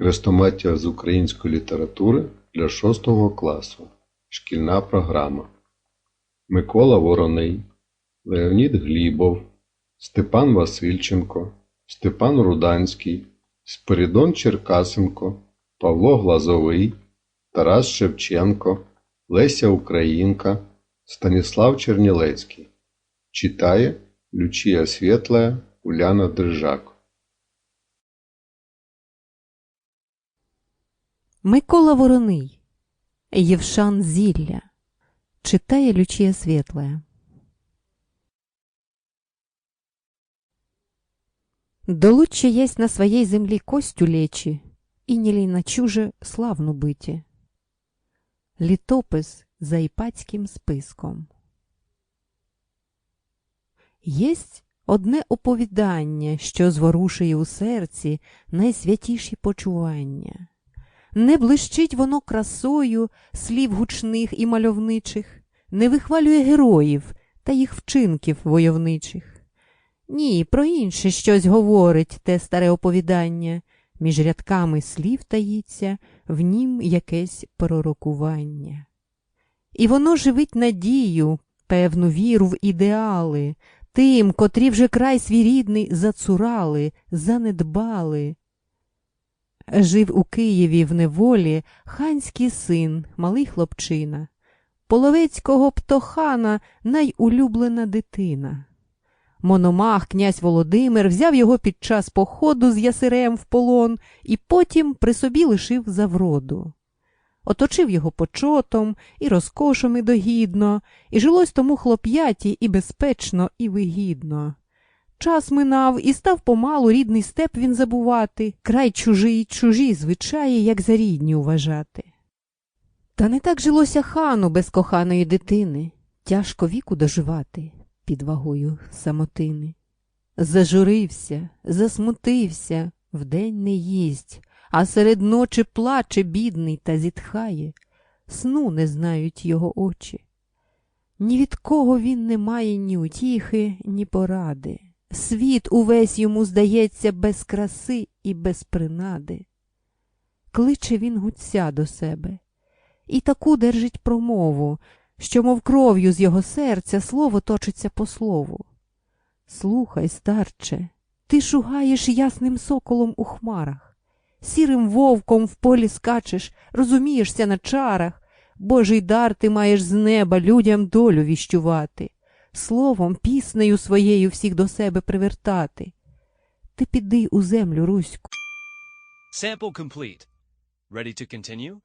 Хрестоматія з української літератури для 6 класу. Шкільна програма. Микола Вороний, Леонід Глібов, Степан Васильченко, Степан Руданський, Спиридон Черкасенко, Павло Глазовий, Тарас Шевченко, Леся Українка, Станіслав Чернілецький. Читає Лючія Світлая, Уляна Дрижак. Микола Вороний, Євшан Зілля, читає Лючія Світлая. Долучше єсть на своїй землі костю лечі, і не на чуже славну биті. Літопис за іпатським списком. Єсть одне оповідання, що зворушує у серці найсвятіші почування. Не блищить воно красою слів гучних і мальовничих, не вихвалює героїв та їх вчинків войовничих. Ні, про інше щось говорить те старе оповідання, між рядками слів таїться, в нім якесь пророкування. І воно живить надію, певну віру в ідеали, тим, котрі вже край свій рідний зацурали, занедбали. Жив у Києві в неволі ханський син, малий хлопчина, половецького птохана найулюблена дитина. Мономах князь Володимир взяв його під час походу з ясирем в полон і потім при собі лишив за вроду. Оточив його почотом і розкошами догідно, і жилось тому хлоп'яті і безпечно, і вигідно. Час минав, і став помалу рідний степ він забувати, край чужий, чужі звичаї, як за рідні уважати. Та не так жилося хану без коханої дитини, тяжко віку доживати під вагою самотини. Зажурився, засмутився, вдень не їсть, а серед ночі плаче бідний та зітхає, сну не знають його очі. Ні від кого він не має ні утіхи, ні поради. Світ увесь йому здається без краси і без принади. Кличе він гуця до себе і таку держить промову, що, мов кров'ю з його серця, слово точиться по слову. Слухай, старче, ти шугаєш ясним соколом у хмарах, сірим вовком в полі скачеш, розумієшся на чарах, Божий дар ти маєш з неба людям долю віщувати, словом, піснею своєю всіх до себе привертати. Ти піди у землю руську. Sample complete. Ready to continue?